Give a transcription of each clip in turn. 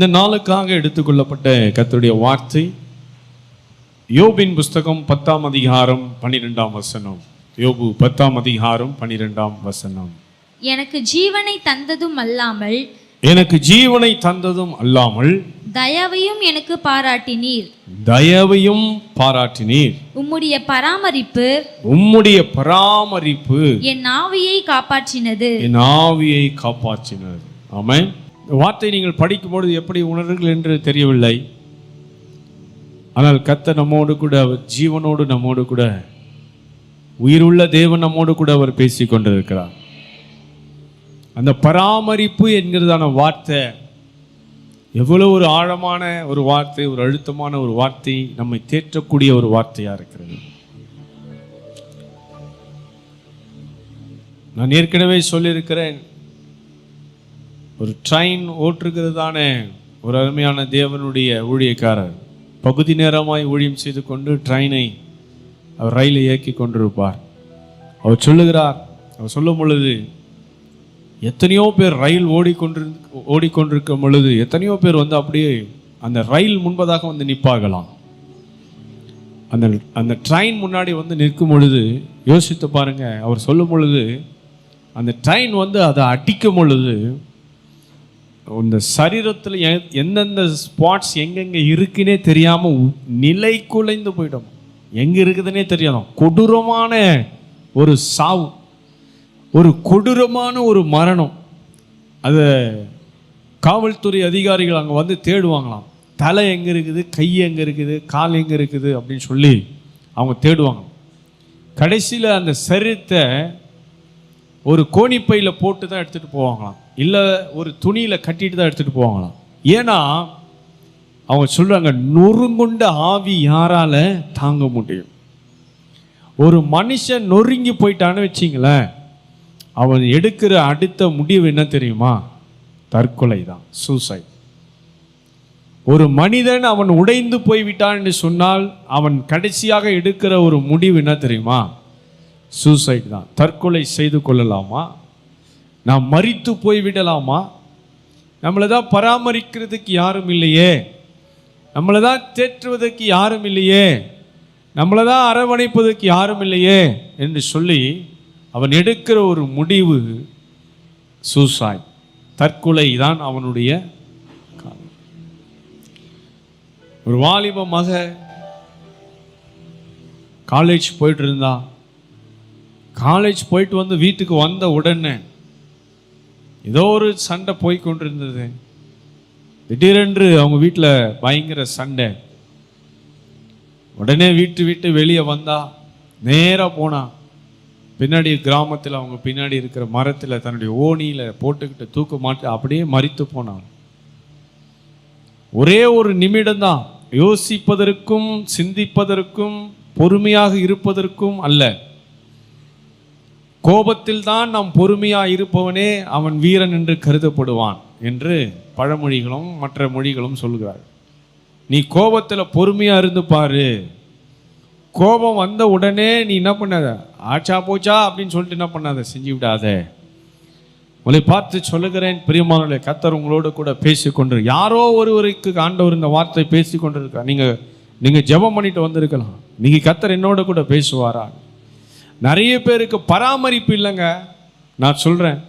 இந்த நாளுக்காக எடுத்துக்கொள்ளப்பட்ட கர்த்தருடைய வார்த்தை யோபின் புஸ்தகம் பத்தாம் அதிகாரம் பன்னிரெண்டாம் வசனம். யோபு பத்தாம் அதிகாரம் பன்னிரெண்டாம் வசனம். எனக்கு ஜீவனை தந்ததும் அல்லாமல் எனக்கு ஜீவனை தந்ததும் அல்லாமல் தயவையும் எனக்கு பாராட்டினீர். தயவையும் பாராட்டினீர். உம்முடைய பராமரிப்பு உம்முடைய பராமரிப்பு என் ஆவியை காப்பாற்றினது. என் ஆவியை காப்பாற்றினது. இந்த வார்த்தை நீங்கள் படிக்கும்பொழுது எப்படி உணர்வீர்கள் என்று தெரியவில்லை. ஆனால் கத்த நம்மோடு கூட அவர் ஜீவனோடு நம்மோடு கூட உயிருள்ள தேவன் நம்மோடு கூட அவர் பேசி கொண்டிருக்கிறார். அந்த பராமரிப்பு என்கிறதான வார்த்தை எவ்வளவு ஒரு ஆழமான ஒரு வார்த்தை ஒரு அழுத்தமான ஒரு வார்த்தை நம்மை தேற்றக்கூடிய ஒரு வார்த்தையாக இருக்கிறது. நான் ஏற்கனவே சொல்லியிருக்கிறேன் ஒரு ட்ரெயின் ஓட்டுகிறதான ஒரு அருமையான தேவனுடைய ஊழியக்காரர். பகுதி நேரமாய் ஊழியம் செய்து கொண்டு ட்ரெயினை அவர் ரயிலை இயக்கி கொண்டிருப்பார். அவர் சொல்லுகிறார் அவர் சொல்லும் பொழுது எத்தனையோ பேர் ரயில் ஓடிக்கொண்டிரு ஓடிக்கொண்டிருக்கும் பொழுது எத்தனையோ பேர் வந்து அப்படியே அந்த ரயில் முன்பதாக வந்து நிற்பார்களாம். அந்த அந்த ட்ரெயின் முன்னாடி வந்து நிற்கும் பொழுது யோசித்து பாருங்கள் அவர் சொல்லும் பொழுது அந்த ட்ரெயின் வந்து அதை அடிக்கும் பொழுது இந்த சரீரத்தில் எ- எந்தெந்த ஸ்பாட்ஸ் எங்கெங்கே இருக்குன்னே தெரியாமல் நிலை குலைந்து போயிடும். எங்கே இருக்குதுன்னே தெரியாதான் கொடூரமான ஒரு சாவு. ஒரு கொடூரமான ஒரு மரணம். அதை காவல்துறை அதிகாரிகள் அங்கே வந்து தேடுவாங்களாம். தலை எங்கே இருக்குது கை எங்கே இருக்குது கால் எங்கே இருக்குது அப்படின்னு சொல்லி அவங்க தேடுவாங்க. கடைசியில் அந்த சரீரத்தை ஒரு கோணிப்பையில் போட்டு தான் எடுத்துகிட்டு போவாங்களாம். இல்லை ஒரு துணியில் கட்டிட்டு தான் எடுத்துகிட்டு போவாங்களாம். ஏன்னா அவங்க சொல்கிறாங்க நொறுங்குண்ட ஆவி யாரால் தாங்க முடியும். ஒரு மனுஷன் நொறுங்கி போயிட்டான்னு வச்சிங்களேன் அவன் எடுக்கிற அடுத்த முடிவு என்ன தெரியுமா? தற்கொலை தான் சூசைட் ஒரு மனிதன் அவன் உடைந்து போய்விட்டான் என்று சொன்னால் அவன் கடைசியாக எடுக்கிற ஒரு முடிவு என்ன தெரியுமா? சூசைட் தான். தற்கொலை செய்து கொள்ளலாமா? நாம் போய் போய்விடலாமா? நம்மளை தான் பராமரிக்கிறதுக்கு யாரும் இல்லையே. நம்மளை தான் தேற்றுவதற்கு யாரும் இல்லையே. நம்மளை தான் அரவணைப்பதற்கு யாரும் இல்லையே என்று சொல்லி அவன் எடுக்கிற ஒரு முடிவு சூசாய் தற்கொலை தான் அவனுடைய ஒரு வாலிப மக காலேஜ் போயிட்டு இருந்தா காலேஜ் போயிட்டு வந்து வீட்டுக்கு வந்த உடனே ஏதோ ஒரு சண்டை போய் கொண்டிருந்தது. திடீரென்று அவங்க வீட்டில் பயங்கர சண்டை. உடனே வீட்டு விட்டு வெளியே வந்தா நேராக போனா. பின்னாடி கிராமத்தில் அவங்க பின்னாடி இருக்கிற மரத்தில் தன்னுடைய ஓணியில் போட்டுக்கிட்டு தூக்க மாட்டு அப்படியே மறித்து போனான் ஒரே ஒரு நிமிடம்தான் யோசிப்பதற்கும் சிந்திப்பதற்கும் பொறுமையாக இருப்பதற்கும் அல்ல. கோபத்தில் தான் நாம் பொறுமையாக இருப்பவனே அவன் வீரன் என்று கருதப்படுவான் என்று பழமொழிகளும் மற்ற மொழிகளும் சொல்கிறார் நீ கோபத்தில் பொறுமையாக இருந்து பாரு. கோபம் வந்த உடனே நீ என்ன பண்ணாத? ஆச்சா போச்சா அப்படின்னு சொல்லிட்டு என்ன பண்ணாத? செஞ்சு விடாத. உங்களை பார்த்து சொல்லுகிறேன் பிரியமானவர்களே கத்தர் உங்களோடு கூட பேசிக்கொண்டு யாரோ ஒருவருக்கு ஆண்டவர் இந்த வார்த்தை பேசிக்கொண்டு இருக்கா நீங்கள் நீங்கள் ஜெபம் பண்ணிட்டு வந்திருக்கலாம். நீங்கள் கத்தர் என்னோட கூட பேசுவாரா? நிறைய பேருக்கு பராமரிப்பு இல்லைங்க. நான் சொல்கிறேன்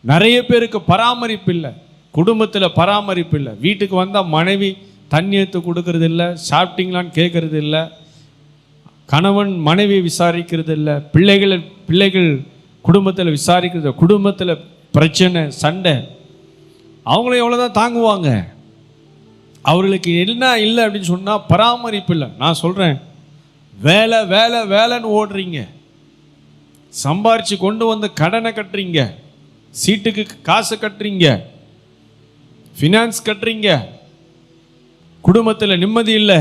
நிறைய பேருக்கு பராமரிப்பு இல்லை. குடும்பத்தில் பராமரிப்பு இல்லை. வீட்டுக்கு வந்தால் மனைவி தண்ணி எடுத்து கொடுக்கறது இல்லை சாப்பிட்டீங்களான்னு கேட்கறது இல்லை. கணவன் மனைவி விசாரிக்கிறது இல்லை. பிள்ளைகள் பிள்ளைகள் குடும்பத்தில் விசாரிக்கிறது குடும்பத்தில் பிரச்சனை சண்டை. அவங்களும் எவ்வளோதான் தாங்குவாங்க? அவர்களுக்கு என்ன இல்லை அப்படின்னு சொன்னால் பராமரிப்பு இல்லை. நான் சொல்கிறேன் வேலை வேலை வேலைன்னு ஓடுறீங்க. சம்பாரித்து கொண்டு வந்து கடனை கட்டுறீங்க. சீட்டுக்கு காசு கட்டுறீங்க. ஃபினான்ஸ் கட்டுறீங்க. குடும்பத்தில் நிம்மதி இல்லை.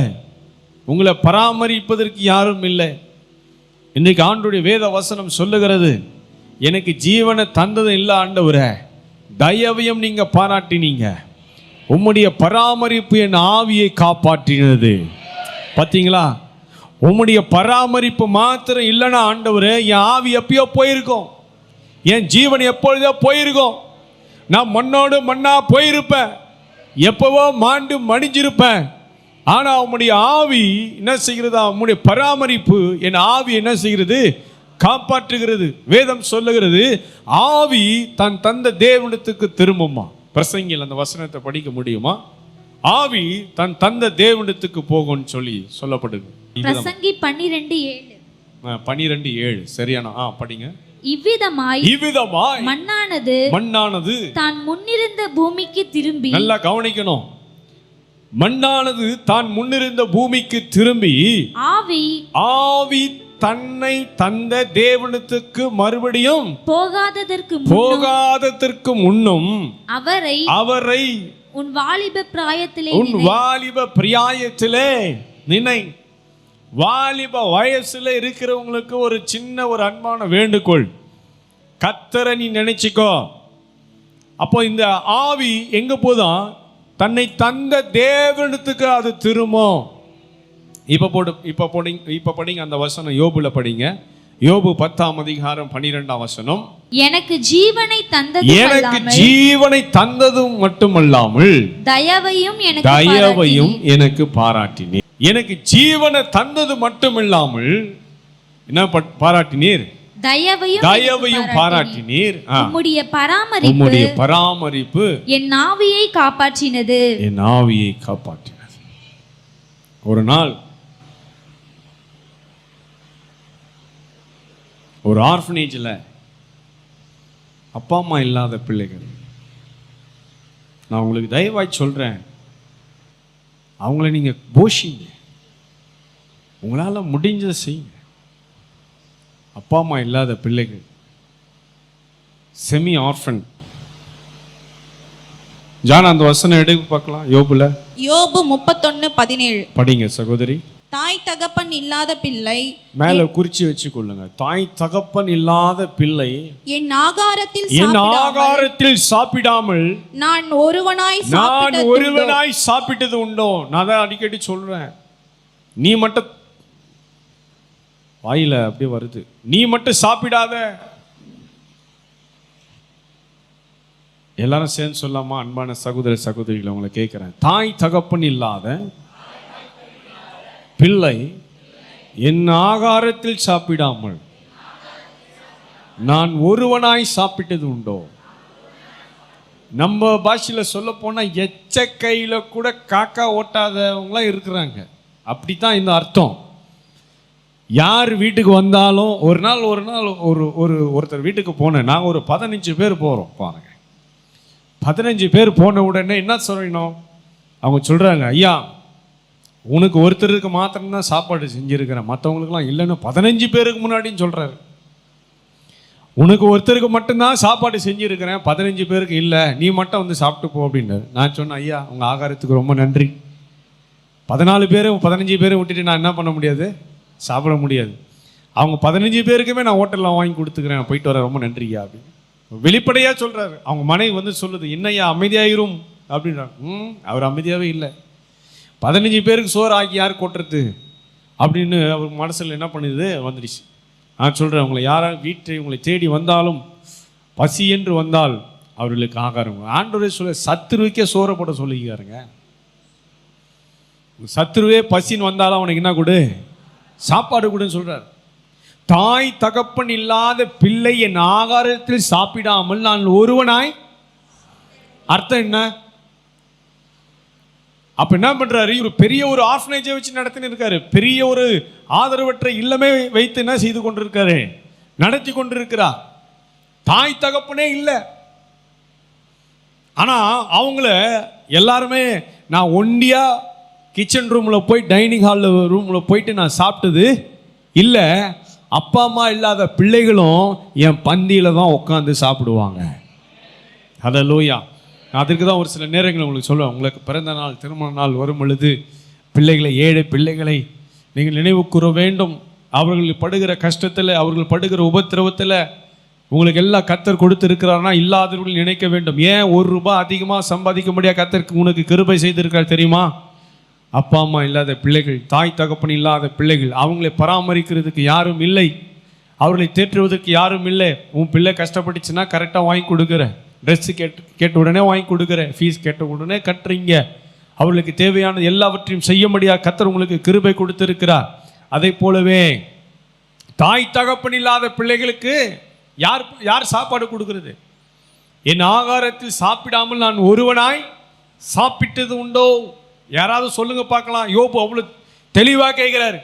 உங்களை பராமரிப்பதற்கு யாரும் இல்லை. இன்றைக்கு ஆண்டுடைய வேத வசனம் சொல்லுகிறது எனக்கு ஜீவனை தந்தது இல்லை ஆண்டவரை. தயவையும் நீங்கள் பாராட்டினீங்க. உம்முடைய பராமரிப்பு என் ஆவியை காப்பாற்றினது. பார்த்தீங்களா உம்முடைய பராமரிப்பு மாத்திரம் இல்லைன்னா ஆண்டவர் என் ஆவி எப்பயோ போயிருக்கும். என் ஜீவன் எப்பொழுதோ போயிருக்கோம். நான் மண்ணோடு மண்ணா போயிருப்பேன். எப்பவோ மாண்டு மடிஞ்சிருப்பேன் ஆனால் உம்முடைய ஆவி என்ன செய்கிறதா? உம்முடைய பராமரிப்பு என் ஆவி என்ன செய்கிறது? காப்பாற்றுகிறது. வேதம் சொல்லுகிறது ஆவி தன் தந்த தேவனத்துக்கு திரும்புமா? பிரசங்கில் அந்த வசனத்தை படிக்க முடியுமா? ஆவி தன் தந்த தேவனத்துக்கு போகும்னு சொல்லி சொல்லப்படுது. பிரசங்கி பன்னிரெண்டு ஏழு. பனிரெண்டு ஏழு. சரியான ஆ படிங்க. இவ்விதமாய் இவ்விதமாய் மண்ணானது மண்ணானது தான் முன்னிருந்த பூமிக்கு திரும்பி நல்லா கவனிக்கணும். மண்ணானது தான் முன்னிருந்த பூமிக்கு திரும்பி ஆவி ஆவி தன்னை தந்த தேவனத்துக்கு மறுபடியும் போகாததற்கு போகாததற்கு முன்னும் அவரை அவரை உன் வாலிப பிராயத்திலே உன் வாலிப பிரியாயத்திலே நினை. வாலிப வயசுல இருக்கிறவங்களுக்கு ஒரு சின்ன ஒரு அன்பான வேண்டுகோள். கத்தரை நீ நினைச்சுக்கோ. அப்போ இந்த ஆவி எங்க போதும் தன்னை தந்த தேவனத்துக்கு அது திரும்பும். இப்ப போடு இப்ப போடிங்க இப்ப படிங்க அந்த வசனம் யோபுல படிங்க. யோபு பத்தாம் அதிகாரம் பனிரெண்டாம் வசனம். எனக்கு ஜீவனை தந்தது எனக்கு ஜீவனை தந்ததும் மட்டுமல்லாமல் தயவையும் எனக்கு தயவையும் எனக்கு பாராட்டினீர் எனக்கு ஜீவனை தந்தது மட்டுமில்லாமல் என்ன பாராட்டினீர்? தயவையும் தயவையும் பாராட்டினீர். உம்முடைய பராமரிப்பு உம்முடைய பராமரிப்பு என் ஆவியை காப்பாற்றினது. என் ஆவியை காப்பாற்றினது. ஒரு நாள் ஒரு ஆர்ஃபனேஜில் அப்பா அம்மா இல்லாத பிள்ளைகள். நான் உங்களுக்கு தயவாய் சொல்கிறேன் அவங்கள நீங்கள் போஷிங்க. உங்களால் முடிஞ்சதை செய்யுங்க. அப்பா அம்மா இல்லாத பிள்ளைகள். செமி ஆர்ஃபன் ஜான் அந்த வசனம் எடுத்து பார்க்கலாம். யோபுல. யோபு முப்பத்தொன்னு பதினேழு. படிங்க சகோதரி. தாய் தகப்பன் இல்லாத பிள்ளை மேல குறிச்சு வச்சுக்கொள்ளுங்க. தாய் தகப்பன் இல்லாத பிள்ளை என் ஆகாரத்தில் என் ஆகாரத்தில் சாப்பிடாமல் நான் ஒருவனாய் நான்? ஒருவனாய் சாப்பிட்டது உண்டோ? நான் தான் அடிக்கடி சொல்றேன். நீ மட்டும் வாயில அப்படியே வருது. நீ மட்டும் சாப்பிடாத. எல்லாரும் சேர்ந்து சொல்லாமா? அன்பான சகோதர சகோதரிகளை உங்களை கேட்கிறேன். தாய் தகப்பன் இல்லாத பிள்ளை என் ஆகாரத்தில் சாப்பிடாமல் நான் ஒருவனாய் சாப்பிட்டது உண்டோ? நம்ம பாஷையில் சொல்ல போனால் எச்ச கையில் கூட காக்கா ஓட்டாதவங்களாம் இருக்கிறாங்க. அப்படி தான் இந்த அர்த்தம். யார் வீட்டுக்கு வந்தாலும் ஒரு நாள் ஒரு நாள் ஒரு ஒரு ஒருத்தர் வீட்டுக்கு போனேன். நாங்கள் ஒரு பதினஞ்சு பேர் போகிறோம் பாருங்க. பதினஞ்சு பேர் போன உடனே என்ன சொல்லணும்? அவங்க சொல்கிறாங்க ஐயா உனக்கு ஒருத்தருக்கு மாத்திரம்தான் சாப்பாடு செஞ்சுருக்கிறேன். மற்றவங்களுக்குலாம் இல்லைன்னு பதினஞ்சு பேருக்கு முன்னாடின்னு சொல்கிறாரு உனக்கு ஒருத்தருக்கு மட்டும்தான் சாப்பாடு செஞ்சுருக்கிறேன் பதினஞ்சு பேருக்கு இல்லை நீ மட்டும் வந்து சாப்பிட்டு போ அப்படின்னாரு. நான் சொன்னேன் ஐயா உங்கள் ஆகாரத்துக்கு ரொம்ப நன்றி. பதினாலு பேரும் பதினஞ்சு பேரும் விட்டுட்டு நான் என்ன பண்ண முடியாது? சாப்பிட முடியாது. அவங்க பதினஞ்சு பேருக்குமே நான் ஹோட்டலில் வாங்கி கொடுத்துக்கிறேன். போயிட்டு வர ரொம்ப நன்றியா அப்படின்னு. வெளிப்படையாக சொல்கிறாரு அவங்க மனைவி வந்து சொல்லுது என்னையா அமைதியாயிரும். அப்படின்றாங்க. ம் அவர் அமைதியாகவே இல்லை. பதினஞ்சு பேருக்கு சோறு ஆக்கி யார் கொட்டுறது? அப்படின்னு அவர் மனசில் என்ன பண்ணுது? வந்துடுச்சு நான் சொல்கிறேன் உங்களை யாராவது வீட்டை உங்களை தேடி வந்தாலும் பசி என்று வந்தால் அவர்களுக்கு ஆகாரம். ஆண்டவரே சொல்ல சத்துருவுக்கே சோறை போட சொல்லிக்காருங்க சத்துருவே பசின்னு வந்தாலும் அவனுக்கு என்ன கொடு? சாப்பாடு கொடுன்னு சொல்கிறார் தாய் தகப்பன் இல்லாத பிள்ளை என் ஆகாரத்தில் சாப்பிடாமல் நான் ஒருவனாய்? அர்த்தம் என்ன? அப்ப என்ன பண்றாரு? இவர் பெரிய ஒரு ஆர்ஃபனேஜை வச்சு நடத்தின்னு இருக்காரு பெரிய ஒரு ஆதரவற்ற இல்லமே வைத்து என்ன செய்து கொண்டிருக்காரு? நடத்தி கொண்டிருக்கிறார். தாய் தகப்பனே இல்லை. ஆனா அவங்கள எல்லாருமே நான் ஒண்டியா கிச்சன் ரூம்ல போய் டைனிங் ஹாலில் ரூம்ல போயிட்டு நான் சாப்பிட்டது இல்லை. அப்பா அம்மா இல்லாத பிள்ளைகளும் என் பந்தியில தான் உட்காந்து சாப்பிடுவாங்க. ஹalleluya அதுக்கு தான் ஒரு சில நேரங்கள் உங்களுக்கு சொல்லுவேன். உங்களுக்கு பிறந்த நாள் திருமண நாள் வரும் பொழுது பிள்ளைகளை ஏழை பிள்ளைகளை நீங்கள் நினைவு கூற வேண்டும். அவர்கள் படுகிற கஷ்டத்தில் அவர்கள் படுகிற உபத்திரவத்தில் உங்களுக்கு எல்லாம் கத்தர் கொடுத்திருக்கிறார்னா இல்லாதவர்கள் நினைக்க வேண்டும். ஏன் ஒரு ரூபாய் அதிகமாக சம்பாதிக்க முடியாது? கத்தருக்கு உனக்கு கிருபை செய்திருக்கார் தெரியுமா? அப்பா அம்மா இல்லாத பிள்ளைகள் தாய் தகப்பன் இல்லாத பிள்ளைகள் அவங்களை பராமரிக்கிறதுக்கு யாரும் இல்லை. அவர்களை தேற்றுவதற்கு யாரும் இல்லை. உன் பிள்ளை கஷ்டப்பட்டுச்சுன்னா கரெக்டாக வாங்கி கொடுக்குற ட்ரெஸ்ஸு கேட்டு கேட்ட உடனே வாங்கி கொடுக்குறேன். ஃபீஸ் கேட்ட உடனே கட்டுறீங்க. அவர்களுக்கு தேவையான எல்லாவற்றையும் செய்ய முடியாது கத்தர் உங்களுக்கு கிருபை கொடுத்துருக்கிறார். அதை போலவே தாய் தகப்பன் இல்லாத பிள்ளைகளுக்கு யார் யார் சாப்பாடு கொடுக்கறது? என் ஆகாரத்தில் சாப்பிடாமல் நான் ஒருவனாய் சாப்பிட்டது உண்டோ? யாராவது சொல்லுங்க பார்க்கலாம். யோபு அவ்வளோ தெளிவாக கேட்குறாரு.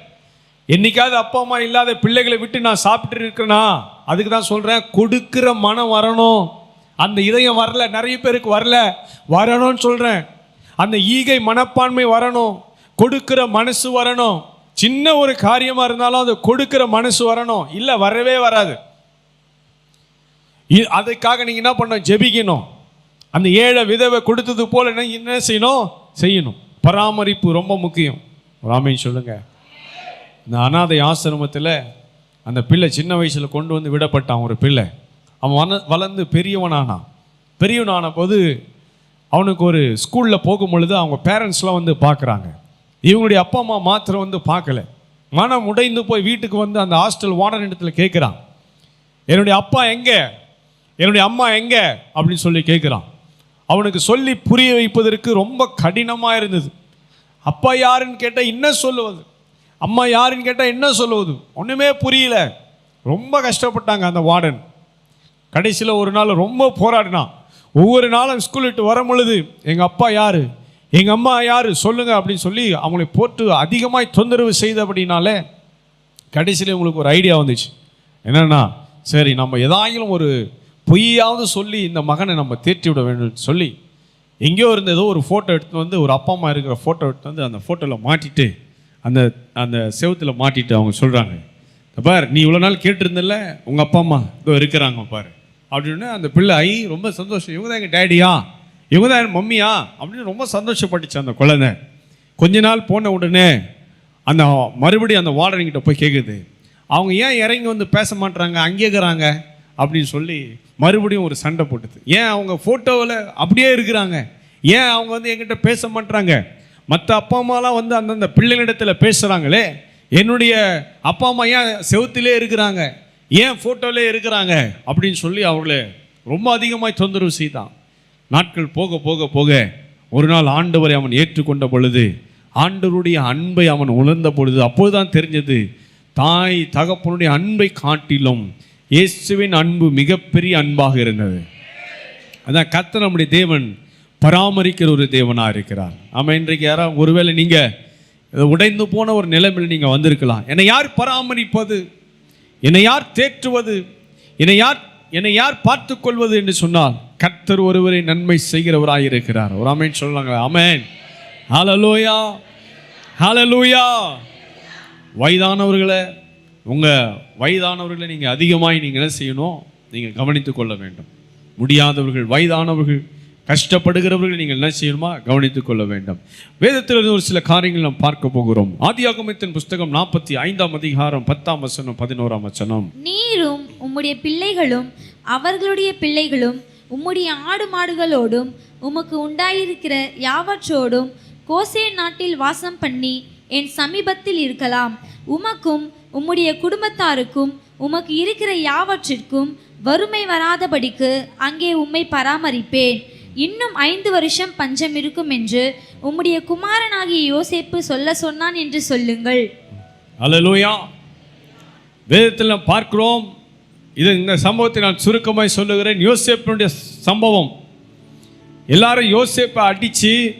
என்னைக்காவது அப்பா அம்மா இல்லாத பிள்ளைகளை விட்டு நான் சாப்பிட்டு இருக்கிறேனா? அதுக்கு தான் சொல்கிறேன் கொடுக்கிற மனம் வரணும். அந்த இதயம் வரல நிறைய பேருக்கு வரல. வரணும்னு சொல்கிறேன் அந்த ஈகை மனப்பான்மை வரணும். கொடுக்கிற மனசு வரணும். சின்ன ஒரு காரியமாக இருந்தாலும் அது கொடுக்கிற மனசு வரணும். இல்லை வரவே வராது. அதுக்காக நீங்கள் என்ன பண்ணணும்? ஜெபிக்கணும். அந்த ஏழை விதவை கொடுத்தது போல் என்ன என்ன செய்யணும்? செய்யணும். பராமரிப்பு ரொம்ப முக்கியம். ராமையும் சொல்லுங்க. இந்த அனாதை ஆசிரமத்தில் அந்த பிள்ளை சின்ன வயசில் கொண்டு வந்து விடப்பட்டான் ஒரு பிள்ளை. அவன் வள வளர்ந்து பெரியவனானான் பெரியவனான. போது அவனுக்கு ஒரு ஸ்கூலில் போகும் பொழுது அவங்க பேரண்ட்ஸ்லாம் வந்து பார்க்குறாங்க. இவங்களுடைய அப்பா அம்மா மாத்திரம் வந்து பார்க்கல. மனம் உடைந்து போய் வீட்டுக்கு வந்து அந்த ஹாஸ்டல் வார்டன் இடத்துல கேட்குறான். என்னுடைய அப்பா எங்கே? என்னுடைய அம்மா எங்கே? அப்படின்னு சொல்லி கேட்குறான். அவனுக்கு சொல்லி புரிய வைப்பதற்கு ரொம்ப கடினமாக இருந்தது. அப்பா யாருன்னு கேட்டால் என்ன சொல்லுவது? அம்மா யாருன்னு கேட்டால் என்ன சொல்லுவது? ஒன்றுமே புரியல. ரொம்ப கஷ்டப்பட்டாங்க அந்த வார்டன் கடைசியில் ஒரு நாள் ரொம்ப போராடினான். ஒவ்வொரு நாளும் ஸ்கூல் விட்டு வரும் பொழுது எங்கள் அப்பா யார்? எங்கள் அம்மா யார்? சொல்லுங்கள் அப்படின்னு சொல்லி அவங்களை போட்டு அதிகமாக தொந்தரவு செய்தபடினாலே கடைசியில் உங்களுக்கு ஒரு ஐடியா வந்துச்சு. என்னென்னா சரி நம்ம எதாயிலும் ஒரு பொய்யாவது சொல்லி இந்த மகனை நம்ம தேற்றி விட வேண்டும் சொல்லி எங்கேயோ இருந்த ஏதோ ஒரு ஃபோட்டோ எடுத்து வந்து ஒரு அப்பா அம்மா இருக்கிற ஃபோட்டோ எடுத்து வந்து அந்த ஃபோட்டோவில் மாட்டிட்டு அந்த அந்த செவுத்தில் மாட்டிட்டு அவங்க சொல்கிறாங்க பார் நீ இவ்வளோ நாள் கேட்டிருந்தில்ல உங்கள் அப்பா அம்மா இதோ இருக்கிறாங்க பாரு. அப்படின்னு அந்த பிள்ளை ஐ ரொம்ப சந்தோஷம். இவங்க தான் எங்கள் டேடியா? இவங்க தான் என் மம்மியா? அப்படின்னு ரொம்ப சந்தோஷப்பட்டுச்சு அந்த குழந்தை. கொஞ்ச நாள் போன உடனே அந்த மறுபடியும் அந்த வார்டன்கிட்ட போய் கேட்குது அவங்க ஏன் இறங்கி வந்து பேச மாட்டுறாங்க அங்கேக்குறாங்க இருக்கிறாங்க? அப்படின்னு சொல்லி மறுபடியும் ஒரு சண்டை போட்டுது. ஏன் அவங்க ஃபோட்டோவில் அப்படியே இருக்கிறாங்க? ஏன் அவங்க வந்து என்கிட்ட பேச மாட்டுறாங்க மற்ற அப்பா அம்மாலாம் வந்து அந்தந்த பிள்ளைகளிடத்தில் பேசுகிறாங்களே என்னுடைய அப்பா அம்மா ஏன் செவுத்திலே இருக்கிறாங்க? ஏன் ஃபோட்டோலே இருக்கிறாங்க? அப்படின்னு சொல்லி அவங்களே ரொம்ப அதிகமாக தொந்தரவு செய்தான். நாட்கள் போக போக போக ஒரு நாள் ஆண்டவரை அவன் ஏற்றுக்கொண்ட பொழுது ஆண்டவருடைய அன்பை அவன் உணர்ந்த பொழுது அப்போதுதான் தெரிஞ்சது தாய் தகப்பனுடைய அன்பை காட்டிலும் இயேசுவின் அன்பு மிகப்பெரிய அன்பாக இருந்தது. அதான் கத்த நம்முடைய தேவன் பராமரிக்கிற ஒரு தேவனாக இருக்கிறார். ஆமாம் இன்றைக்கு யாராவது ஒருவேளை நீங்கள் உடைந்து போன ஒரு நிலைமையில் நீங்கள் வந்திருக்கலாம். என்னை யார் பராமரிப்பது? என்னை யார் தேற்றுவது? என்னை யார் என்னை யார் பார்த்து கொள்வது என்று சொன்னால் கர்த்தர் ஒருவரை நன்மை செய்கிறவராயிருக்கிறார் ஒரு அமேன் சொல்லுவாங்க அமேன் ஹலலூயா ஹலலூயா வயதானவர்களை உங்கள் வயதானவர்களை நீங்கள் அதிகமாய் நீங்கள் என்ன செய்யணும்? நீங்கள் கவனித்து கொள்ள வேண்டும். முடியாதவர்கள் வயதானவர்கள் கஷ்டப்படுகிறவர்கள் நீங்கள் என்ன செய்யணுமா? கவனித்துக் கொள்ள வேண்டும். வேதத்திலிருந்து ஒரு சில காரியங்கள் நாம் பார்க்க போகிறோம். ஆதியாகமத்தின் புஸ்தகம் நாற்பத்தி ஐந்தாம் அதிகாரம் பத்தாம் வசனம் பதினோராம் வசனம். நீரும் உம்முடைய பிள்ளைகளும் அவர்களுடைய பிள்ளைகளும் உம்முடைய ஆடு மாடுகளோடும் உமக்கு உண்டாயிருக்கிற யாவற்றோடும் கோசே நாட்டில் வாசம் பண்ணி என் சமீபத்தில் இருக்கலாம். உமக்கும் உம்முடைய குடும்பத்தாருக்கும் உமக்கு இருக்கிற யாவற்றிற்கும் வறுமை வராதபடிக்கு அங்கே உம்மை பராமரிப்பேன். இன்னும் ஐந்து வருஷம் பஞ்சம் இருக்கும் என்று உம்முடைய குமாரனாகிய யோசேப்பு சொல்ல சொன்னான் என்று சொல்லுங்கள். அலலூயா வேதத்தில் பார்க்கிறோம். இது இந்த சம்பவத்தை நான் சுருக்கமாய் சொல்லுகிறேன். யோசேப்பினுடைய சம்பவம். எல்லாரும் யோசேப்பை அடித்து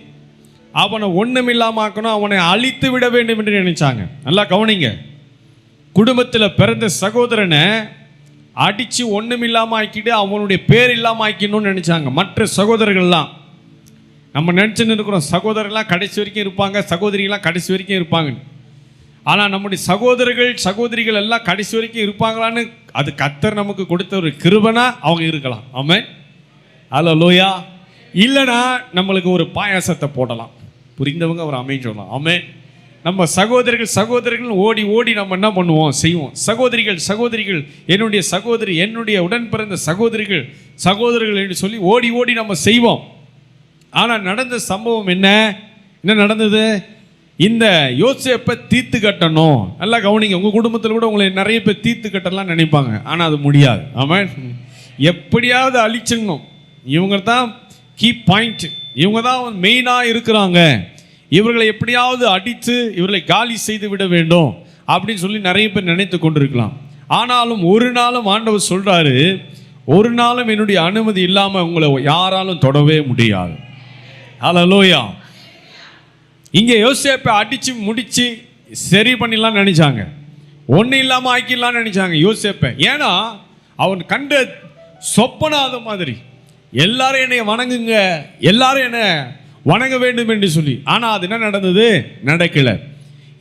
அவனை ஒன்றுமில்லாம ஆக்கணும் அவனை அழித்து விட வேண்டும் என்று நினைச்சாங்க. நல்லா கவனிங்க. குடும்பத்தில் பிறந்த சகோதரனை அடித்து ஒன்றுமில்லாமல் ஆக்கிட்டு அவனுடைய பேர் இல்லாமல் ஆக்கணும்னு நினச்சாங்க. மற்ற சகோதரர்கள்லாம் நம்ம நினச்சின்னு இருக்கிறோம் சகோதரர்லாம் கடைசி வரைக்கும் இருப்பாங்க சகோதரிகள்லாம் கடைசி வரைக்கும் இருப்பாங்கன்னு. ஆனால் நம்முடைய சகோதரர்கள் சகோதரிகள் எல்லாம் கடைசி வரைக்கும் இருப்பாங்களான்னு அது கத்தர் நமக்கு கொடுத்த ஒரு கிருபனா அவங்க இருக்கலாம். ஆமாம் ஹலோ லோயா இல்லைனா நம்மளுக்கு ஒரு பாயாசத்தை போடலாம். புரிந்தவங்க ஒரு அமைஞ்சோலாம் ஆமாம் நம்ம சகோதரர்கள் சகோதரர்கள் ஓடி ஓடி நம்ம என்ன பண்ணுவோம்? செய்வோம். சகோதரிகள் சகோதரிகள் என்னுடைய சகோதரி என்னுடைய உடன் பிறந்த சகோதரிகள் சகோதரர்கள் என்று சொல்லி ஓடி ஓடி நம்ம செய்வோம். ஆனால் நடந்த சம்பவம் என்ன? என்ன நடந்தது? இந்த யோசிப்பை தீர்த்து கட்டணும். நல்லா கவனிங்க உங்கள் குடும்பத்தில் கூட உங்களை நிறைய பேர் தீர்த்து கட்டலாம் நினைப்பாங்க. ஆனால் அது முடியாது. ஆமாம் எப்படியாவது அழிச்சிடணும். இவங்க தான் கீ பாயிண்ட் இவங்க தான் மெயினாக இருக்கிறாங்க. இவர்களை எப்படியாவது அடித்து இவர்களை காலி செய்து விட வேண்டும் அப்படின்னு சொல்லி நிறைய பேர் நினைத்து கொண்டிருக்கலாம். ஆனாலும் ஒரு நாளும் ஆண்டவர் சொல்கிறாரு ஒரு நாளும் என்னுடைய அனுமதி இல்லாமல் உங்களை யாராலும் தொடவே முடியாது. ஹalleluya இங்கே யோசேப்பை அடித்து முடித்து சரி பண்ணிடலாம் நினைச்சாங்க. ஒன்றும் இல்லாமல் ஆக்கிடலாம்னு நினைச்சாங்க யோசேப்பை. ஏன்னா அவன் கண்ட சொப்பனம் அது மாதிரி. எல்லாரும் என்னை வணங்குங்க எல்லாரும் என்னை வணங்க வேண்டும் என்று சொல்லி. ஆனால் அது என்ன நடந்தது? நடக்கல.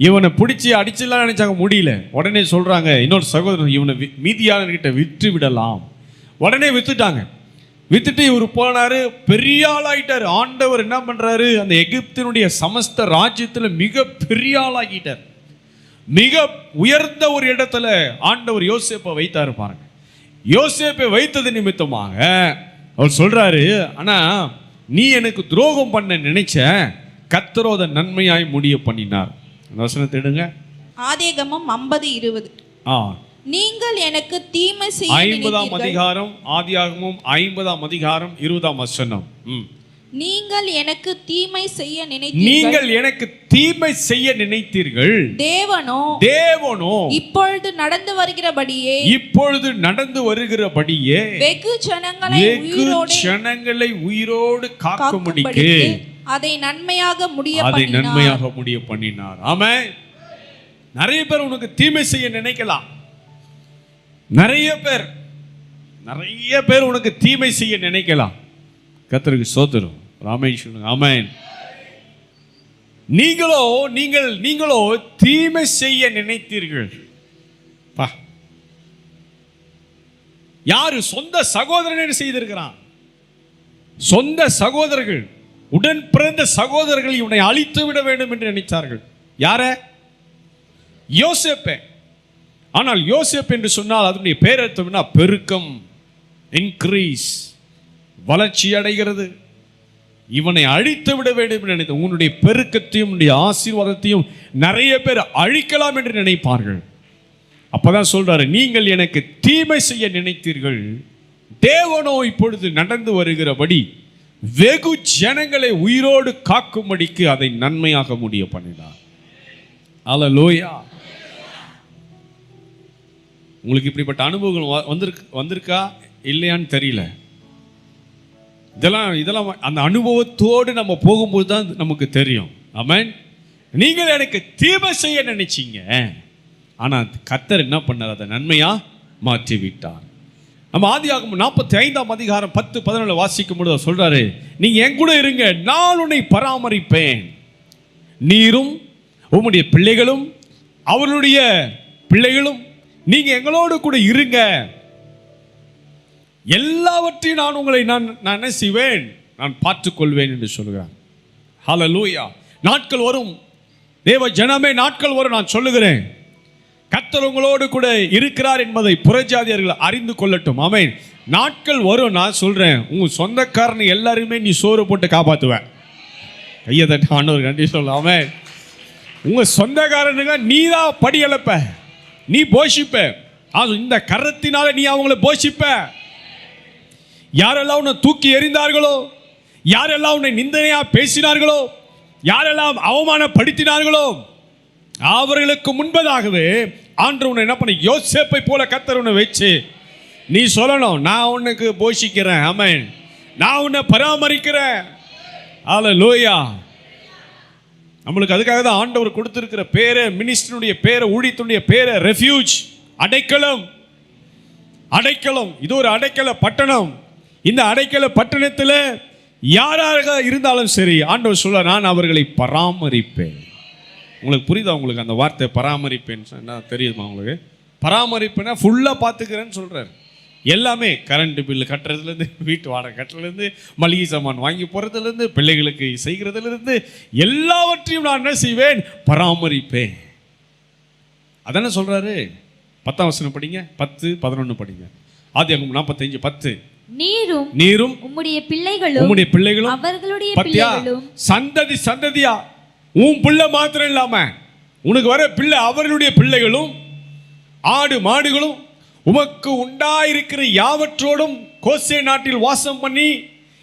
இவனை பிடிச்சி அடிச்சிடலாம் நினைச்சாங்க முடியல. உடனே சொல்றாங்க இன்னொரு சகோதரன் இவனை மீதியாளர்கிட்ட விற்று விடலாம். உடனே வித்துட்டாங்க. வித்துட்டு இவர் போனாரு பெரிய ஆளாகிட்டார் ஆண்டவர் என்ன பண்றாரு? அந்த எகிப்தினுடைய சமஸ்த ராஜ்யத்தில் மிக பெரிய ஆளாகிட்டார் மிக உயர்ந்த ஒரு இடத்துல ஆண்டவர் யோசேப்பை வைத்தாரு பாருங்க. யோசேப்பை வைத்தது நிமித்தமாக அவர் சொல்றாரு ஆனா நீ எனக்கு துரோகம் பண்ண நினைச்ச கத்தரோத நன்மையாய் முடிய பண்ணினார். வசனத்தை எடுங்க. ஆதேகமம் ஐம்பது இருபது. ஆ. நீங்கள் எனக்கு தீமை செய்ய ஐம்பதாம். அதிகாரம் ஆதியாகமும் ஐம்பதாம் அதிகாரம் இருபதாம் வசனம். ம். நீங்கள் எனக்கு தீமை செய்ய நினைத்தீர்கள். நீங்கள் எனக்கு தீமை செய்ய நினைத்தீர்கள். தேவனோ தேவனோ இப்பொழுது நடந்து வருகிறபடியே இப்பொழுது நடந்து வருகிறபடியே வெகு ஜனங்களை வெகு உயிரோடு ஜனங்களை உயிரோடு காக்கும்படிக்கு அதை நன்மையாக முடிய அதை. நன்மையாக முடிய பண்ணினார். ஆமே நிறைய பேர் உனக்கு தீமை செய்ய நினைக்கலாம். நிறைய பேர் நிறைய பேர் உனக்கு தீமை செய்ய நினைக்கலாம். கத்தருக்கு சோதரும் ராமேஸ்வரன் ஆமேன். நீங்களோ நீங்கள் நீங்களோ தீமை செய்ய நினைத்தீர்கள். பா. யாரு சொந்த சகோதரன் செய்திருக்கிறான்? சொந்த சகோதரர்கள் உடன் பிறந்த சகோதரர்கள் இவனை அழித்து விட வேண்டும் என்று நினைத்தார்கள். யார? யோசேப்பேன் ஆனால் யோசேப் என்று சொன்னால் அதனுடைய பேரர்த்தம்னா பெருக்கம் இன்க்ரீஸ் வளர்ச்சி அடைகிறது. இவனை அழித்து விட வேண்டும் என்று நினைத்த உன்னுடைய பெருக்கத்தையும் உன்னுடைய ஆசீர்வாதத்தையும் நிறைய பேர் அழிக்கலாம் என்று நினைப்பார்கள். அப்பதான் சொல்றாரு நீங்கள் எனக்கு தீமை செய்ய நினைத்தீர்கள். தேவனோ இப்பொழுது நடந்து வருகிறபடி வெகு ஜனங்களை உயிரோடு காக்கும்படிக்கு அதை நன்மையாக முடிய பண்ணினார். லோயா உங்களுக்கு இப்படிப்பட்ட அனுபவங்கள் வ- வந்திருக்கு வந்திருக்கா? இல்லையான்னு தெரியல. இதெல்லாம் இதெல்லாம் அந்த அனுபவத்தோடு நம்ம போகும்போது தான் நமக்கு தெரியும். ஆமென் நீங்கள் எனக்கு தீமை செய்ய நினைச்சிங்க. ஆனால் கத்தர் என்ன பண்ணார்? அதை நன்மையாக மாற்றி விட்டார் நம்ம ஆதியாகமம் நாற்பத்தி ஐந்தாம் அதிகாரம் பத்து பதினேழு வாசிக்கும் பொழுது சொல்கிறாரு நீங்கள் என் கூட இருங்க நான் உன்னை பராமரிப்பேன். நீரும் உம்முடைய பிள்ளைகளும் அவர்களுடைய பிள்ளைகளும் நீங்கள் எங்களோடு கூட இருங்க. எல்லாவற்றையும் நான் உங்களை நான் நான் செய்வேன்? நான் பார்த்துக்கொள்வேன் என்று சொல்லுகிறேன் ஹலோ லூயா நாட்கள் வரும். தேவ ஜனமே நாட்கள் வரும் நான் சொல்லுகிறேன். கத்தர் உங்களோடு கூட இருக்கிறார் என்பதை புறஜாதியர்கள் அறிந்து கொள்ளட்டும். ஆமென் நாட்கள் வரும் நான் சொல்றேன். உங்க சொந்தக்காரனை எல்லாருமே நீ சோறு போட்டு காப்பாற்றுவேன் கையை தட்ட ஆண்டவர் கண்டி சொல்ல. ஆமென் உங்க சொந்தக்காரனுங்க நீ தான் படி இழப்ப நீ போஷிப்ப. அது இந்த கரத்தினால நீ அவங்கள போஷிப்ப. யாரெல்லாம் உன்னை தூக்கி எறிந்தார்களோ யாரெல்லாம் உன்னை நிந்தனையா பேசினார்களோ யாரெல்லாம் அவமானப்படுத்தினார்களோ அவர்களுக்கு முன்பதாகவே ஆண்டு உன்னை என்ன பண்ண யோசேப்பை போல கத்தர் உன்னை வச்சு நீ சொல்லணும் நான் உனக்கு போஷிக்கிறேன் ஆமென். நான் உன்னை பராமரிக்கிறேன். ஆல லோயா நம்மளுக்கு அதுக்காக தான் ஆண்டவர் கொடுத்திருக்கிற பேரை மினிஸ்டருடைய பேரை ஊழியத்துடைய பேரை ரெஃப்யூஜ் அடைக்கலம். அடைக்கலம். இது ஒரு அடைக்கல பட்டணம். இந்த அடைக்கல பட்டணத்தில் யாராக இருந்தாலும் சரி ஆண்டவர் சொல்ல நான் அவர்களை பராமரிப்பேன். உங்களுக்கு புரியுதா உங்களுக்கு அந்த வார்த்தை பராமரிப்பேன்னு சொன்னால் தெரியுமா உங்களுக்கு? பராமரிப்புனா ஃபுல்லாக பார்த்துக்கிறேன்னு சொல்கிறார் எல்லாமே கரண்ட் பில்லு கட்டுறதுலேருந்து வீட்டு வாடகை கட்டுறதுலேருந்து மளிகை சாமான் வாங்கி போகிறதுலேருந்து பிள்ளைகளுக்கு செய்கிறதுலேருந்து எல்லாவற்றையும் நான் என்ன செய்வேன்? பராமரிப்பேன். அதானே சொல்கிறாரு பத்தாம் வசனம் படிங்க பத்து பதினொன்று படிங்க. ஆதியாகமம் நாற்பத்தஞ்சு பத்து. நீரும் நீரும் உம்முடைய பிள்ளைகளும் உம்முடைய பிள்ளைகளும் அவர்களுடைய பிள்ளைகளும் சந்ததி சந்ததியா? உன் பிள்ளை மாத்திரம் இல்லாம உனக்கு வர பிள்ளை அவர்களுடைய பிள்ளைகளும் ஆடு மாடுகளும் உமக்கு உண்டாயிருக்கிற யாவற்றோடும் கோசே நாட்டில் வாசம் பண்ணி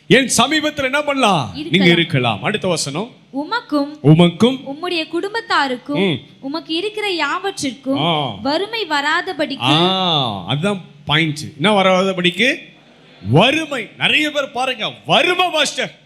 என் சமீபத்தில் என்ன பண்ணலாம்? நீங்க இருக்கலாம். அடுத்த வசனம். உமக்கும் உமக்கும் உம்முடைய குடும்பத்தாருக்கும். உமக்கு இருக்கிற யாவற்றிற்கும். வறுமை வராதபடி ஆ அதுதான் பாயிண்ட் என்ன வராதபடிக்கு? வறுமை. நிறைய பேர் பாருங்க வறுமை மாஸ்டர்.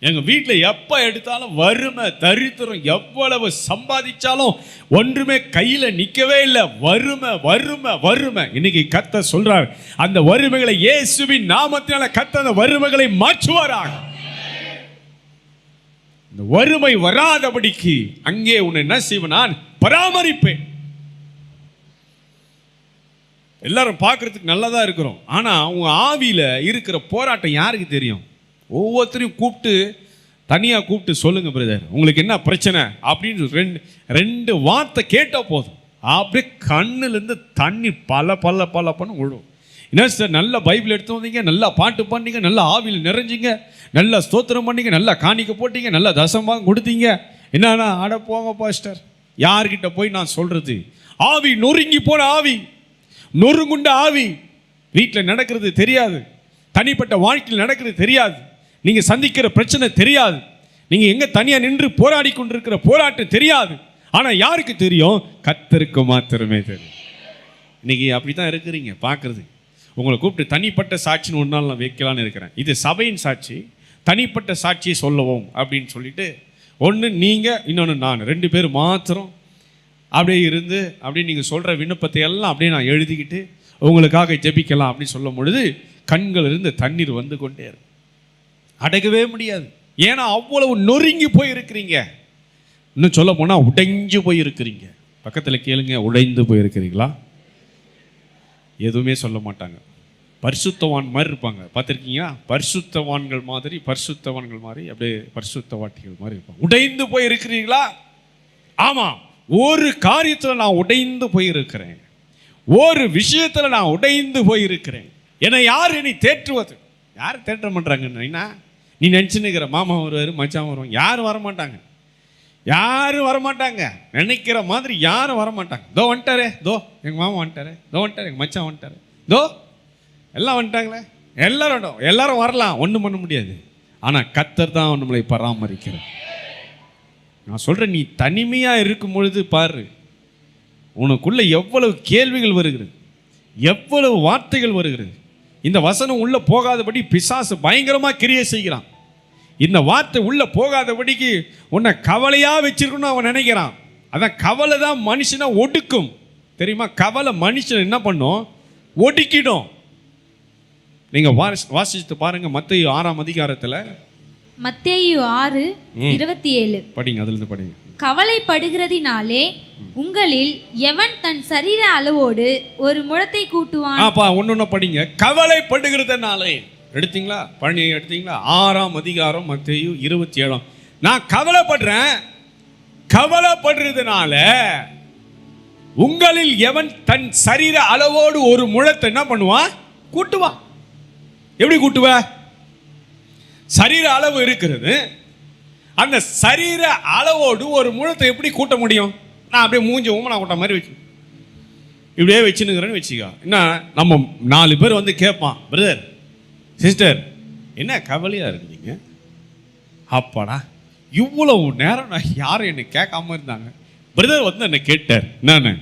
எங்க வீட்டில் எப்ப எடுத்தாலும் வறுமை தரித்திரம் எவ்வளவு சம்பாதிச்சாலும் ஒன்றுமே கையில நிக்கவே இல்லை. வறுமை வறுமை வறுமை. இன்னைக்கு கத்த சொல்றாரு அந்த வறுமைகளை இயேசுவின் நாமத்தினால கத்த அந்த வறுமைகளை மாற்றுவாராக. இந்த வறுமை வராதபடிக்கு அங்கே உன்னை என்ன செய்வேன்? நான் பராமரிப்பேன். எல்லாரும் பார்க்கறதுக்கு நல்லதாக இருக்கிறோம். ஆனால் உங்க ஆவியில் இருக்கிற போராட்டம் யாருக்கு தெரியும்? ஒவ்வொருத்தரையும் கூப்பிட்டு தனியாக கூப்பிட்டு சொல்லுங்க பிரதர் உங்களுக்கு என்ன பிரச்சனை? அப்படின்னு ரெண்டு ரெண்டு வார்த்தை கேட்டால் போதும். அப்படியே கண்ணுலேருந்து தண்ணி பல பல பல பண்ண விழும். என்ன சார் நல்ல பைபிள் எடுத்து வந்தீங்க நல்லா பாட்டு பண்ணீங்க நல்லா ஆவியில் நிறைஞ்சிங்க நல்லா ஸ்தோத்திரம் பண்ணீங்க நல்லா காணிக்க போட்டீங்க நல்லா தசமாக கொடுத்தீங்க. என்னன்னா அட போங்க பாஸ்டர் யார்கிட்ட போய் நான் சொல்கிறது ஆவி நொறுங்கி போன ஆவி. நொறுங்குண்ட ஆவி வீட்டில் நடக்கிறது தெரியாது. தனிப்பட்ட வாழ்க்கையில் நடக்கிறது தெரியாது. நீங்கள் சந்திக்கிற பிரச்சனை தெரியாது. நீங்கள் எங்கே தனியாக நின்று போராடி கொண்டிருக்கிற போராட்டம் தெரியாது. ஆனால் யாருக்கு தெரியும்? கத்தருக்கு மாத்திரமே தெரியும். இன்றைக்கி அப்படி தான் இருக்கிறீங்க பார்க்குறது. உங்களை கூப்பிட்டு தனிப்பட்ட சாட்சின்னு ஒரு நாள் நான் வைக்கலான்னு இருக்கிறேன். இது சபையின் சாட்சி. தனிப்பட்ட சாட்சியை சொல்லவும் அப்படின்னு சொல்லிட்டு ஒன்று நீங்கள் இன்னொன்று நான். ரெண்டு பேர் மாத்திரம் அப்படியே இருந்து அப்படியே நீங்கள் சொல்கிற விண்ணப்பத்தை எல்லாம் அப்படியே நான் எழுதிக்கிட்டு உங்களுக்காக ஜெபிக்கலாம் அப்படின்னு சொல்லும் பொழுது கண்கள் இருந்து தண்ணீர் வந்து கொண்டே இருக்கும். அடக்கவே முடியாது. ஏன்னா அவ்வளவு நொறுங்கி போய் இருக்கிறீங்க இன்னும் சொல்ல போனால் உடைஞ்சு போயிருக்கிறீங்க. பக்கத்தில் கேளுங்க உடைந்து போயிருக்கிறீங்களா? எதுவுமே சொல்ல மாட்டாங்க. பரிசுத்தவான் மாதிரி இருப்பாங்க. பார்த்துருக்கீங்களா? பரிசுத்தவான்கள் மாதிரி பரிசுத்தவான்கள் மாதிரி அப்படியே பரிசுத்தவாட்டிகள் மாதிரி இருப்பாங்க. உடைந்து போய் இருக்கிறீங்களா ஆமாம். ஒரு காரியத்தில் நான் உடைந்து போயிருக்கிறேன். ஒரு விஷயத்தில் நான் உடைந்து போயிருக்கிறேன். என்னை யார் என்னை தேற்றுவது? யார் தேற்ற மாட்டாங்கன்னா நீ நினச்சின்னுக்கிற மாமா வருவார் மச்சான் வருவாங்க யாரும் வரமாட்டாங்க? யாரும் வரமாட்டாங்க? நினைக்கிற மாதிரி யாரும் வரமாட்டாங்க. தோ வந்துட்டாரே தோ எங்கள் மாமா வந்துட்டாரே தோ வந்துட்டார் எங்கள் மச்சான் வந்துட்டாரு. தோ எல்லாம் வந்துட்டாங்களே? எல்லாரும் எல்லாரும் வரலாம் ஒன்றும் பண்ண முடியாது. ஆனால் கத்தர் தான் நம்மளை பராமரிக்கிறார். நான் சொல்கிறேன் நீ தனிமையாக இருக்கும் பொழுது பாரு. உனக்குள்ளே எவ்வளவு கேள்விகள் வருகிறது. எவ்வளவு வார்த்தைகள் வருகிறது. இந்த வசனம் உள்ளே போகாதபடி பிசாசு பயங்கரமாக கிரியை செய்கிறான். இந்த வார்த்தை உள்ளே போகாதபடிக்கு உன்னை கவலையாக வச்சிருக்கணும்னு அவன் நினைக்கிறான். அதான் கவலை தான் மனுஷனை ஒடுக்கும். தெரியுமா? கவலை மனுஷன் என்ன பண்ணும்? ஒடுக்கிடும். நீங்கள் வாசி வாசித்து பாருங்கள் மற்ற ஆறாம் அதிகாரத்தில் மத்தேயு ஆறு இருபத்தி ஏழு படிங்க அதுல படிங்க. கவலைப்படுகிறதினாலே உங்களில் எவன் தன் சரீர அளவோடு ஒரு முழத்தை கூட்டுவான்? ஆப்பா ஒன்று படிங்க. கவலைப்படுகிறதுனாலே. எடுத்தீங்களா? பழனி எடுத்தீங்களா? ஆறாம் அதிகாரம் மத்தேயு இருபத்தி ஏழாம் நான் கவலைப்படுறேன். கவலைப்படுறதுனால உங்களில் எவன் தன் சரீர அளவோடு ஒரு முழத்தை என்ன பண்ணுவான்? கூட்டுவான். எப்படி கூட்டுவ? சரீர அளவு இருக்கிறது. அந்த சரீர அளவோடு ஒரு முழத்தை எப்படி கூட்ட முடியும்? நான் அப்படியே மூஞ்சி ஊமனா கூட்ட மாதிரி வச்சு. இப்படியே வச்சுனுங்கிறேன்னு வச்சுக்கோ. என்ன நம்ம நாலு பேர் வந்து கேட்பான் பிரதர் சிஸ்டர் என்ன கவலையாக இருந்தீங்க? அப்பாடா இவ்வளவு நேரம் நான் யாரும் என்னை கேட்காம இருந்தாங்க. பிரதர் வந்து என்னை கேட்டார். என்னன்னு?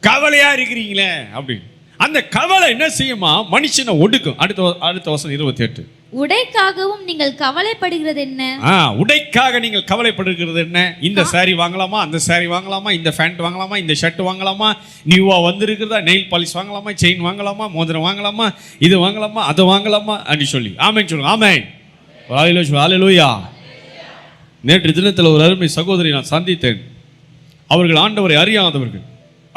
கவலையாக இருக்கிறீங்களே அப்படின்னு. அந்த கவலை என்ன செய்யுமா? மனுஷனை ஒடுக்கும். அடுத்த அடுத்த வருஷம் இருபத்தி எட்டு உடைக்காகவும் நீங்கள் கவலைப்படுகிறது என்ன? ஆ உடைக்காக நீங்கள் கவலைப்படுகிறது என்ன? இந்த saree வாங்கலாமா? அந்த saree வாங்கலாமா? இந்த ஃபேண்ட் வாங்கலாமா? இந்த ஷர்ட் வாங்கலாமா? நியூவா வந்திருக்கிறதா? நெயில் பாலிஷ் வாங்கலாமா? செயின் வாங்கலாமா? மோதிரம் வாங்கலாமா? இது வாங்கலாமா? அதை வாங்கலாமா? அப்படின்னு சொல்லி. ஆமேன்னு சொல்லுங்க. ஆமேன். ஆலையிலூயா நேற்று தினத்தில் ஒரு அருமை சகோதரி நான் சந்தித்தேன். அவர்கள் ஆண்டவரை அறியாதவர்கள்.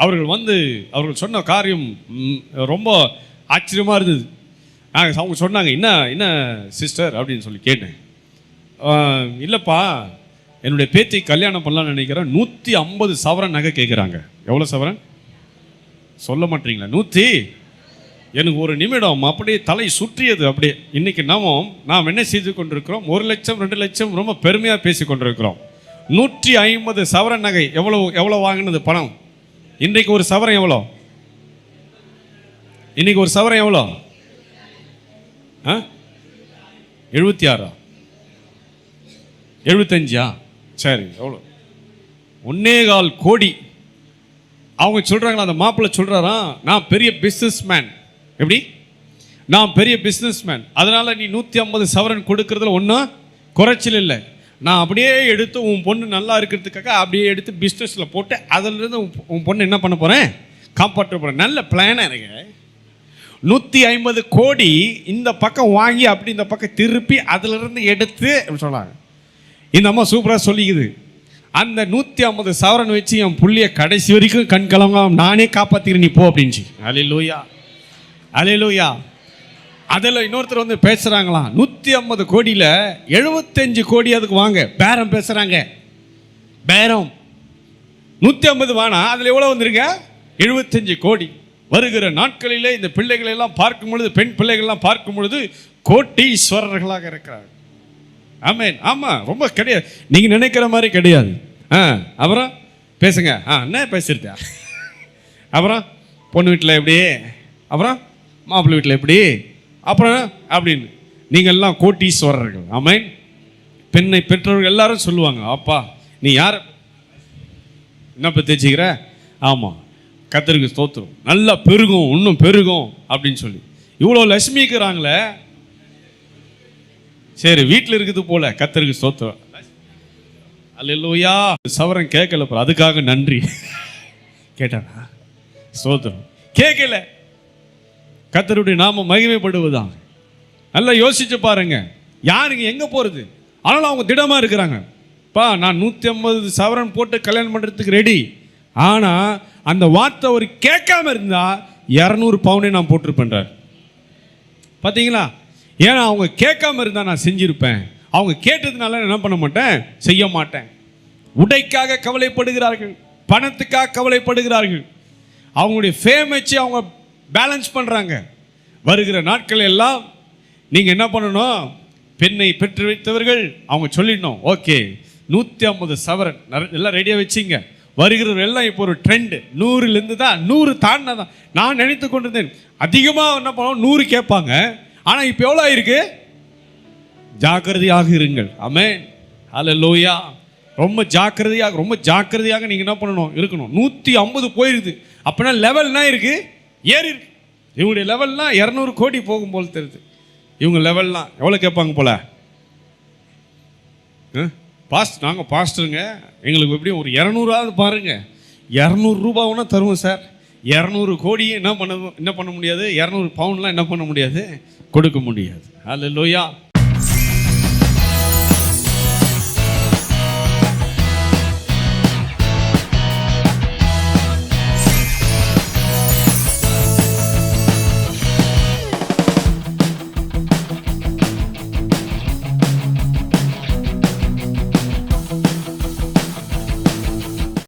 அவர்கள் வந்து அவர்கள் சொன்ன காரியம் ரொம்ப ஆச்சரியமாக இருந்தது. நாங்கள் அவங்க சொன்னாங்க என்ன என்ன சிஸ்டர் அப்படின்னு சொல்லி கேட்டேன். இல்லைப்பா என்னுடைய பேத்தி கல்யாணம் பண்ணலாம்னு நினைக்கிறேன். நூற்றி ஐம்பது சவரன் நகை கேட்குறாங்க எவ்வளோ சவரன்? சொல்ல மாட்டீங்களா? நூற்றி எனக்கு ஒரு நிமிடம் அப்படியே தலை சுற்றியது அப்படியே. இன்னைக்கு நாமும் நாம் என்ன செய்து கொண்டிருக்கிறோம்? ஒரு லட்சம் ரெண்டு லட்சம் ரொம்ப பெருமையாக பேசி கொண்டிருக்கிறோம். நூற்றி ஐம்பது சவரன் நகை எவ்வளோ எவ்வளோ வாங்கினது பணம்? இன்றைக்கு ஒரு சவரம் எவ்வளோ? இன்னைக்கு ஒரு சவரம் எவ்வளோ? ஆ? எழுபத்தி ஆறா? எழுபத்தஞ்சா சரி எவ்வளோ? ஒன்னே கால் கோடி. அவங்க சொல்கிறாங்களா அந்த மாப்பிள்ளை சொல்கிறாராம் நான் பெரிய பிஸ்னஸ் மேன் எப்படி? நான் பெரிய பிஸ்னஸ் மேன் அதனால் நீ நூற்றி ஐம்பது சவரன் கொடுக்கறதுல ஒன்றும் குறைச்சல் இல்லை. நான் அப்படியே எடுத்து உன் பொண்ணு நல்லா இருக்கிறதுக்காக அப்படியே எடுத்து பிஸ்னஸில் போட்டு அதிலிருந்து உன் உன் பொண்ணு என்ன பண்ண போகிறேன் காப்பாற்ற போகிறேன் நல்ல பிளானாக இருக்கு நூற்றி ஐம்பது கோடி இந்த பக்கம் வாங்கி அப்படி இந்த பக்கம் திருப்பி அதிலிருந்து எடுத்து அப்படி சொன்னாங்க. இந்த அம்மா சூப்பராக சொல்லிக்குது. அந்த நூற்றி ஐம்பது சவரன் வச்சு என் புள்ளிய கடைசி வரைக்கும் கண் கலங்காம நானே காப்பாற்றிக்கிறேன் நீ போ அப்படின்ச்சு அலே லூயா அலே லூயா அதில் இன்னொருத்தர் வந்து பேசுகிறாங்களாம் நூற்றி ஐம்பது கோடியில் எழுபத்தஞ்சு கோடி அதுக்கு வாங்க. பேரம் பேசுகிறாங்க பேரம். நூற்றி ஐம்பது வானா? அதில் எவ்வளோ வந்துருங்க எழுபத்தஞ்சு கோடி. வருகிற நாட்களிலே இந்த பிள்ளைகளை எல்லாம் பார்க்கும் பொழுது பெண் பிள்ளைகள்லாம் பார்க்கும் பொழுது கோட்டீஸ்வரர்களாக இருக்கிறார் ஆமேன். ஆமாம் ரொம்ப கிடையாது. நீங்கள் நினைக்கிற மாதிரி கிடையாது. ஆ அப்புறம் பேசுங்க. ஆ என்ன பேசியிருக்கா அப்புறம் பொண்ணு வீட்டில் எப்படி? அப்புறம் மாப்பிள்ளை வீட்டில் எப்படி? அப்புறம் அப்படின்னு. நீங்கள் எல்லாம் கோட்டீஸ்வரர்கள். ஆமேன். பெண்ணை பெற்றவர்கள் எல்லாரும் சொல்லுவாங்க அப்பா நீ யார்? என்ன பற்றி ஆமாம் கத்தருக்கு ஸ்தோத்திரம். நல்லா பெருகும் இன்னும் பெருகும் அப்படின்னு சொல்லி. இவ்வளோ லட்சுமிக்குறாங்களே சரி வீட்டில் இருக்குது போல கத்தருக்கு ஸ்தோத்திரம். அல்லையா சவரன் கேட்கல பாரு அதுக்காக நன்றி. கேட்டானா? ஸ்தோத்திரம். கேட்கல. கத்தருடைய நாம மகிமைப்படுவதா நல்லா யோசிச்சு பாருங்க. யாருங்க எங்க போறது? ஆனாலும் அவங்க திடமா இருக்கிறாங்க. பா நான் நூற்றி ஐம்பது சவரன் போட்டு கல்யாணம் பண்ணுறதுக்கு ரெடி ஆனால் அந்த வார்த்தை அவர் கேட்காம இருந்தா இரநூறு பவுனே நான் போட்டிருப்பேன்றார். பார்த்தீங்களா ஏன்னா அவங்க கேட்காம இருந்தால் நான் செஞ்சிருப்பேன். அவங்க கேட்டதுனால நான் என்ன பண்ண மாட்டேன்? செய்ய மாட்டேன். உடைக்காக கவலைப்படுகிறார்கள். பணத்துக்காக கவலைப்படுகிறார்கள். அவங்களுடைய ஃபேம் வச்சு அவங்க பேலன்ஸ் பண்ணுறாங்க வருகிற நாட்கள் எல்லாம் நீங்கள் என்ன பண்ணணும்? பெண்ணை பெற்று வைத்தவர்கள் அவங்க சொல்லிடணும். ஓகே நூற்றி ஐம்பது சவரன் எல்லாம் ரெடியாக வச்சிங்க. வருகிறவர் எல்லாம் இப்போ ஒரு ட்ரெண்டு நூறுலேருந்து தான் நூறு தாண்டினா தான் நான் நினைத்து கொண்டிருந்தேன். அதிகமாக என்ன பண்ணுவோம் நூறு கேட்பாங்க. ஆனால் இப்போ எவ்வளோ ஆயிருக்கு? ஜாக்கிரதையாக இருங்கள். ஆமென் லோயா ரொம்ப ஜாக்கிரதையாக ரொம்ப ஜாக்கிரதையாக நீங்கள் என்ன பண்ணணும்? இருக்கணும். நூற்றி ஐம்பது போயிடுது அப்படின்னா லெவல் என்ன இருக்குது ஏறி இருக்கு. இவங்களுடைய லெவல்லாம் இரநூறு கோடி போகும் போல் தெரியுது. இவங்க லெவல்லாம் எவ்வளோ கேட்பாங்க போல? பாஸ்ட் நாங்கள் பாஸ்டருங்க எங்களுக்கு எப்படியும் ஒரு இரநூறாவது பாருங்க. இரநூறு ரூபாவுன்னா தருவோம் சார். இரநூறு கோடி என்ன பண்ண என்ன பண்ண முடியாது? இரநூறு பவுன்லாம் என்ன பண்ண முடியாது? கொடுக்க முடியாது. அல்ல லோயா